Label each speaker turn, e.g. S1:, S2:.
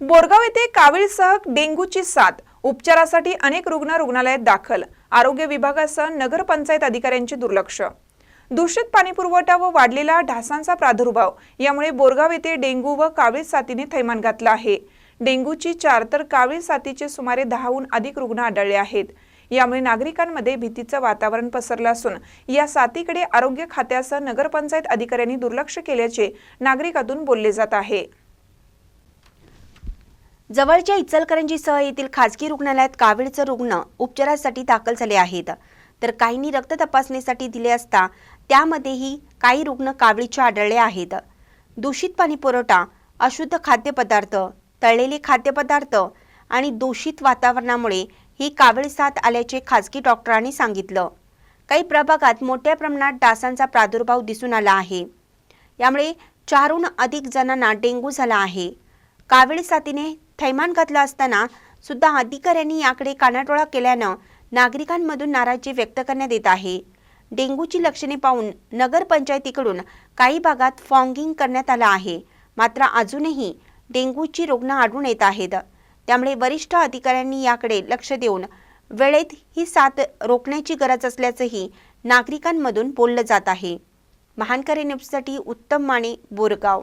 S1: बोरगाव येथे कावीळसह डेंग्यूची साथ. उपचारासाठी अनेक रुग्ण रुग्णालयात दाखल. आरोग्य विभागासह नगरपंचायत अधिकाऱ्यांचे दुर्लक्ष. दूषित पाणी पुरवठा व वाढलेला ढासांचा प्रादुर्भाव यामुळे बोरगाव येथे डेंग्यू व कावीळ साथीने थैमान घातलं आहे. डेंग्यूची चार तर कावीळ साथीचे सुमारे दहाहून अधिक रुग्ण आढळले आहेत. यामुळे नागरिकांमध्ये भीतीचं वातावरण पसरलं असून या साथीकडे आरोग्य खात्यासह नगरपंचायत अधिकाऱ्यांनी दुर्लक्ष केल्याचे नागरिकातून बोलले जात आहे.
S2: जवळच्या इचलकरंजीसह येथील खासगी रुग्णालयात कावीळचे रुग्ण उपचारासाठी दाखल झाले आहेत. तर काहींनी रक्त तपासणीसाठी दिले असता त्यामध्येही काही रुग्ण कावीळचे आढळले आहेत. दूषित पाणी पुरवठा अशुद्ध खाद्यपदार्थ तळलेले खाद्यपदार्थ आणि दूषित वातावरणामुळे ही कावीळ साथ आल्याचे खासगी डॉक्टरांनी सांगितलं. काही प्रभागात मोठ्या प्रमाणात डासांचा प्रादुर्भाव दिसून आला आहे. यामुळे चारहून अधिक जणांना डेंग्यू झाला आहे. कावीळ साथीने थैमान घातलं असताना सुद्धा अधिकाऱ्यांनी याकडे कानाटोळा केल्यानं नागरिकांमधून नाराजी व्यक्त करण्यात येत आहे. डेंग्यूची लक्षणे पाहून नगरपंचायतीकडून काही भागात फॉगिंग करण्यात आलं आहे. मात्र अजूनही डेंग्यूची रुग्ण आढळून येत आहेत. त्यामुळे वरिष्ठ अधिकाऱ्यांनी याकडे लक्ष देऊन वेळेत ही साथ रोखण्याची गरज असल्याचंही नागरिकांमधून बोललं जात आहे. महानकरे न्यूजसाठी उत्तम माने बोरगाव.